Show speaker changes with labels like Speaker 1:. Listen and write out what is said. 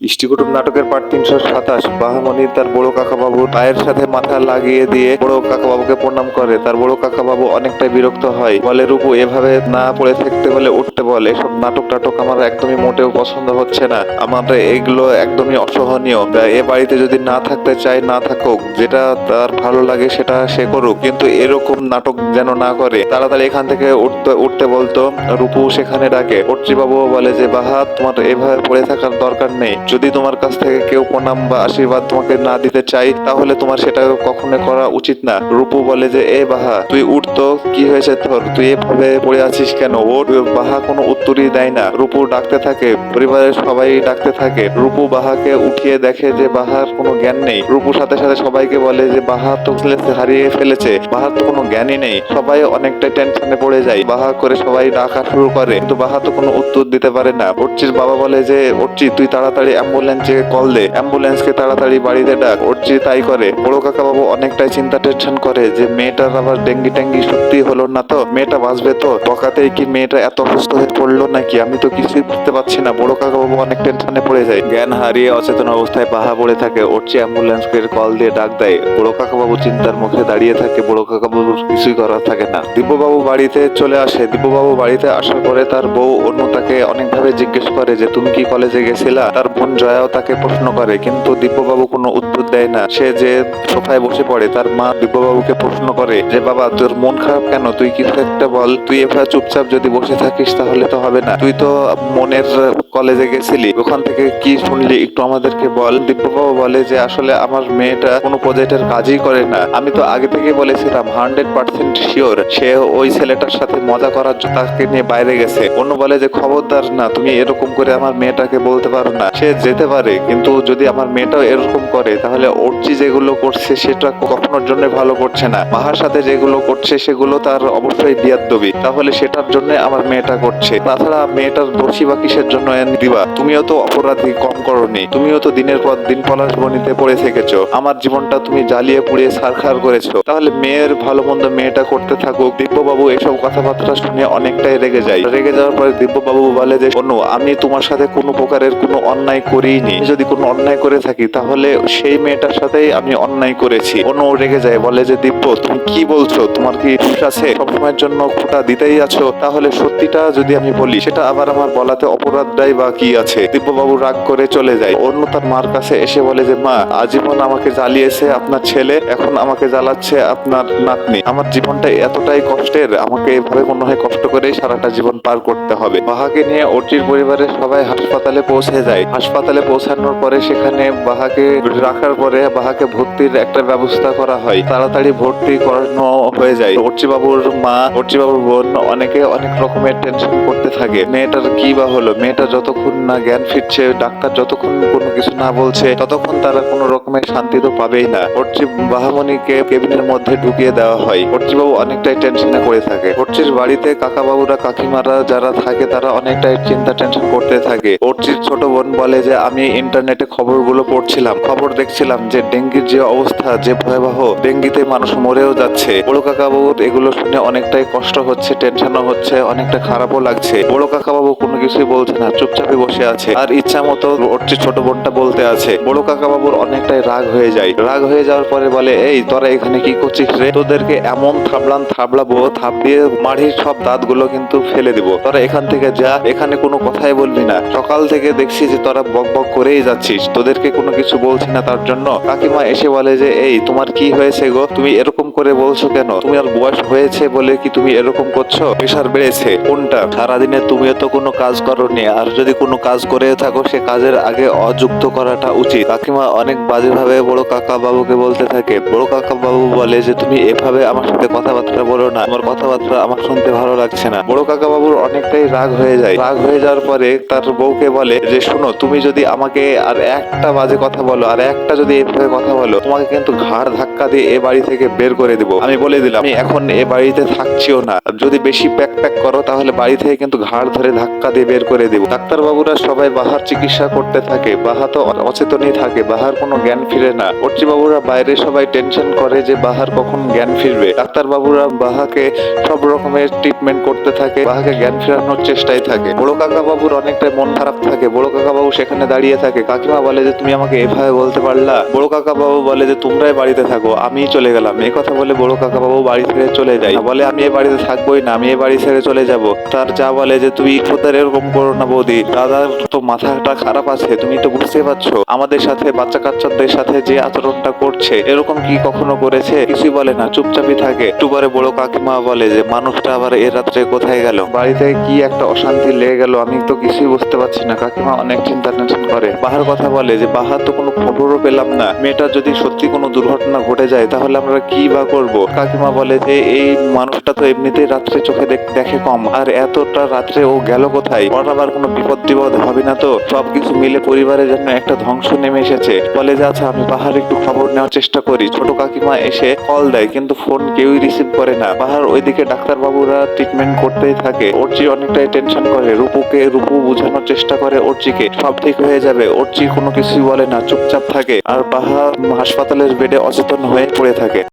Speaker 1: ইষ্টিকুটুম নাটকের পার্ট তিনশো সাতাশ বাহামণি তার বড় কাকাবাবু পায়ের সাথে মাথা লাগিয়ে দিয়ে বড় কাকাবাবুকে প্রণাম করে। তার বড় কাকাবাবু অনেকটাই বিরক্ত হয়। বলে, রূপু, এভাবে না পড়ে থাকতে বলে উঠতে বলে। এসব নাটক টাটক আমার একদমই মোটেও পছন্দ হচ্ছে না। আমার এগুলো একদমই অসহনীয়। এ বাড়িতে যদি না থাকতে চায়, না থাকুক। যেটা তার ভালো লাগে সেটা সে করুক। কিন্তু এরকম নাটক যেন না করে, তাড়াতাড়ি এখান থেকে উঠতে উঠতে বলতো, রূপু, সেখানে ডাকে। বাবু বলে যে, বাহা, তোমার এভাবে পড়ে থাকার দরকার নেই। যদি তোমার কাছ থেকে কেউ প্রণাম বা আশীর্বাদ তোমাকে না দিতে চাই তাহলে তোমার সেটা কখনো করা উচিত না। রূপু বলে যে, এ বাহা, তুই উঠতো কি হয়েছে তোর? তুই এভাবে পড়ে আছিস কেন? ওর বাহা কোনো উত্তরই দেয় না। রূপু ডাকতে থাকে, পরিবারের সবাই ডাকতে থাকে। রূপু বাহাকে উঠিয়ে দেখে যে, বাহার কোনো জ্ঞান নেই। রূপুর সাথে সাথে সবাইকে বলে যে, বাহা তো হারিয়ে ফেলেছে। বাহার তো কোনো জ্ঞানই নেই। সবাই অনেকটা টেনশনে পড়ে যায়। বাহা করে সবাই ডাকা শুরু করে, কিন্তু বাহা তো কোনো উত্তর দিতে পারে না। অর্চির বাবা বলে যে, অর্চি, তুই তাড়াতাড়ি অ্যাম্বুলেন্সে কল দে অ্যাম্বুলেন্সকে তাড়াতাড়ি বাড়িতে ডাক। অর্চি তাই করে। বড় কাকা বাবু অনেকটাই চিন্তা টেনশন করে যে, মেয়েটার আবার ডেঙ্গি ট্যাঙ্গি সত্যি হলো না তো? মেয়েটা বাঁচবে তো? টকাতেই কি মেয়েটা এত অসুস্থ হয়ে পড়ল নাকি? আমি তো কিছুই বুঝতে পারছি না। বড় কাকা বাবু অনেক টেনশনে পড়ে যায়। জ্ঞান হারিয়ে অচেতন অবস্থায় বাহা পড়ে থাকে। অর্চি অ্যাম্বুলেন্সকে কল দিয়ে ডাক দেয়। বড় কাকা বাবু চিন্তার মুখে দাঁড়িয়ে থাকে। বড় কাকা বাবুর কিছুই করার থাকে না। দিব্যবাবু বাড়িতে চলে আসে। দিব্যবাবু বাড়িতে আসার পরে তার বউ অন্য তাকে অনেকভাবে জিজ্ঞেস করে যে, তুমি কি কলেজে গেছিলা? তার বোন জয়াও তাকে প্রশ্ন করে, কিন্তু দিব্যবাবু কোনো উত্তর দেয় না। সে যে সোফায় বসে পড়ে, তার মা দিব্যবাবুকে প্রশ্ন করে যে, বাবা, তোর মন খারাপ কেন? তুই কিছু একটা বল। তুই এভাবে চুপচাপ যদি বসে থাকিস, তাহলে তো হবে না। তুই তো মনের কলেজে গেছিলি। ওখান থেকে কি শুনলি একটু আমাদেরকে বল। দিব্যবাবু বলে যে, আসলে আমার মেয়েটা কোনো প্রজেক্টের কাজই করে না। আমি তো আগে থেকে বলেছিলাম, হান্ড্রেড পার্সেন্ট শিওর সে ওই ছেলেটার সাথে মজা করার তাকে নিয়ে বাইরে গেছে। অন্য বলে যে, খবরদার না, তুমি এরকম করে আমার মেয়েটাকে বলতে পারো না। সে যেতে পারে, কিন্তু যদি আমার মেয়েটাও এরকম করে, তাহলে অর্চি যেগুলো করছে সেটা কখনোর জন্য ভালো করছে না। মাহার সাথে যেগুলো করছে সেগুলো তার অবশ্যই বিয়াদ্দবি তাহলে সেটার জন্য আমার মেয়েটা করছে। তাছাড়া মেয়েটার দোষী বা কিসের জন্য দিবা? তুমিও তো অপরাধী, কম করনি। তুমিও তো দিনের পর দিন পলাশ বনিতে পড়ে থেকেছো। আমার জীবনটা তুমি জ্বালিয়ে পুড়িয়ে সারখার করেছ। তাহলে মেয়ের ভালো মন্দ মেয়েটা করতে থাকুক। দিব্যবাবু এসব কথাবার্তা শুনে অনেকটাই রেগে যায়। রেগে যাওয়ার পরে দিব্যবাবু বলে যে অনু আমি তোমার সাথে কোনো প্রকারের কোনো অন্যায় করিনি। যদি কোনো অন্যায় করে থাকি, তাহলে সেই মেয়েটার সাথেই আমি অন্যায় করেছি। অনু রেগে যায়, বলে যে, দিব্য, তুমি কি বলছো? তোমার কি আছে? সবসময়ের জন্য খোটা দিতেই আছো। তাহলে সত্যিটা যদি আমি বলি, সেটা আবার আমার বলাতে অপরাধটাই বা কি আছে? দিব্যবাবু রাগ করে চলে যায়। অন্য তার মার কাছে এসে বলে যে, মা, আজীবন আমাকে জ্বালিয়েছে আপনার ছেলে, এখন আমাকে জ্বালাচ্ছে আপনার নাতনি। আমার জীবনটা এতটাই কষ্টের, আমাকে এভাবে মনে হয় কষ্ট করেই সারাটা জীবন পার করতে হবে। বাহাকে নিয়ে অর্চির পরিবারের সবাই হাসপাতালে পৌঁছে যায়। হাসপাতালে পৌঁছানোর পরে সেখানে বাহাকে রাখার পরে বাহাকে ভর্তির একটা ব্যবস্থা করা হয়। তাড়াতাড়ি ভর্তি করানো হয়ে যায়। অর্চি বাবুর মা অর্চি বাবুর বোন অনেকে অনেক রকমের টেনশন করতে থাকে। মেয়েটার কি বা হলো? মেয়েটা যতক্ষণ না জ্ঞান ফিরছে, ডাক্তার যতক্ষণ কোনো কিছু না বলছে, ততক্ষণ তারা কোনো রকমের শান্তি তো পাবেই না। অর্চি বাহামণিকে কেবিনের মধ্যে ঢুকিয়ে দেওয়া হয়। অর্চি বাবু অনেকটাই টেনশনে করে থাকে। অর্চির বাড়িতে কাকাবাবুরা, কাকিমারা যারা থাকে, তারা অনেকটাই চিন্তা টেনশন করতে থাকে। অর্চির ছোট বোন বলে যে আমি ইন্টারনেটে খবরগুলো পড়ছিলাম, খবর দেখছিলাম যে ডেঙ্গির যে অবস্থা, যে ভয়াবহ ডেঙ্গিতে মানুষ মরেও যাচ্ছে। বড় কাকা বাবুর এগুলো শুনে অনেকটাই কষ্ট হচ্ছে টেনশনও হচ্ছে, অনেকটা খারাপও লাগছে। বড় কাকা বাবু কোনো কিছুই বলছে না চুপচাপে বসে আছে। আর ইচ্ছা মতো অর্চির ছোট বোনটা বলতে আছে, বড় কাকা বাবুর অনেকটাই রাগ হয়ে যায়। রাগ হয়ে যাওয়ার পরে বলে, এই, তোরা এখানে কি করছিস রে? তোদেরকে এমন থাবলান থাবলাবো থাপ দিয়ে মাড়ির সব দাঁতগুলো কিন্তু ফেলে দিব। তোরা এখান থেকে যা, এখানে কোনো কথাই বলবি না। সকাল থেকে দেখছি যে তোরা বক বক করেই যাচ্ছিস। তোদেরকে কোনো কিছু বলছি না তার জন্য। কাকিমা এসে বলে যে, এই, তোমার কি হয়েছে গো? তুমি এরকম করে বলছো কেন? তুমি আর বয়স হয়েছে বলে কি তুমি এরকম করছ? প্রেশার বেড়েছে। কোনটা? সারাদিনে তুমিও তো কোনো কাজ করনি। আর যদি কোনো কাজ করে থাকো, সে কাজের আগে অযুক্ত করাটা উচিত। কাকিমা অনেক বাজেভাবে বড় কাকা বাবুকে বলতে থাকে। বড় কাকা বাবু বলে যে, তুমি এভাবে আমার সাথে কথাবার্তা বলো না। আমার কথাবার্তা আমার শুনতে ভালো লাগছে না। বড় কাকা বাবুর অনেকটাই রাগ হয়ে যায়। রাগ হয়ে যাওয়ার পরে তার বউকে বলে যে, শোনো, তুমি যদি আমাকে আর একটা বাজে কথা বলো, আর একটা যদি এভাবে কথা বলো, তোমাকে কিন্তু ঘাড় ধাক্কা দিয়ে এ বাড়ি থেকে বের করে দিব। আমি বলে দিলাম, আমি এখন এ বাড়িতে থাকছিও না। যদি বেশি প্যাক প্যাক করো, তাহলে বাড়ি থেকে কিন্তু ঘাড় ধরে ধাক্কা দিয়ে বের করে দিব। ডাক্তার বাবুরা সবাই বাহার চিকিৎসা করতে থাকে। বাহা তো অচেতনই থাকে, বাহার কোনো জ্ঞান ফিরে না। অর্চি বাবুরা বাইরে সবাই টেনশন করে যে বাহার কখন জ্ঞান ফিরবে। ডাক্তার বাবুরা বাহাকে সব রকমের ট্রিটমেন্ট করতে থাকে, বাহাকে জ্ঞান ফেরানোর চেষ্টায় থাকে। বড় কাকা বাবুর অনেকটাই মন খারাপ থাকে। বড় কাকা বাবু সেখানে দাঁড়িয়ে থাকে। কাকিমা বলে যে, তুমি আমাকে এভাবে বলতে পারলা? বড় কাকা বাবু বলে যে, তোমরাই বাড়িতে থাকো, আমি চলে গেলাম। এই কথা বলে বড় কাকা বাবু বাড়ি ছেড়ে চলে যায়। বলে, আমি এ বাড়িতে থাকবোই না, আমি এ বাড়ি ছেড়ে চলে যাব। তার যা বলে যে, তুমি খোদার এরকম করো না বৌদি। দাদার তো মাথাটা খারাপ আছে, তুমি তো বুঝতে পারছ। আমাদের সাথে বাচ্চা কাচ্চাদের সাথে যে আচরণটা করছে, এরকম কি কখনো করেছে? কিছুই বলে না, চুপচাপই থাকে। একটু পরে বড় কাকিমা বলে যে, মানুষটা আবার এ রাত্রে কোথায় গেল? বাড়িতে কি একটা অশান্তি লেগে গেল, আমি তো কিছুই বুঝতে পারছি না। কাকিমা অনেক চিন্তা টেনশন করে। বাহার কথা বলে যে বাহার তো কোনো খবরও পেলাম না। মেয়েটা যদি সত্যি কোনো দুর্ঘটনা ঘটে যায়, তাহলে আমরা কি বা করব? কাকিমা বলে যে, এই মানুষটা তো এমনিতেই রাত্রে চোখে দেখে কম। আর এতটা রাত্রে ও গেল কোথায়? ওর আবার কোনো বিপদ টিপদ হবে না তো? সবকিছু মিলে পরিবারের জন্য একটা ধ্বংস নেমে এসেছে। বলে, যে আচ্ছা আমি বাহার একটু খবর নেওয়ার চেষ্টা করি। ছোট কাকিমা এসে কল দেয়, কিন্তু ফোন কেউই রিসিভ করে না। বাহার ওইদিকে ডাক্তার বাবুরা ট্রিটমেন্ট করতেই থাকে। অর্চি অনেকটাই টেনশন করে। রূপুকে রূপু বোঝানোর চেষ্টা করে অর্চিকে সব ঠিক হয়ে যাবে। অর্চি কোনো কিছুই বলে না, চুপচাপ থাকে। আর বাহা হাসপাতালের বেডে অচেতন হয়ে পড়ে থাকে।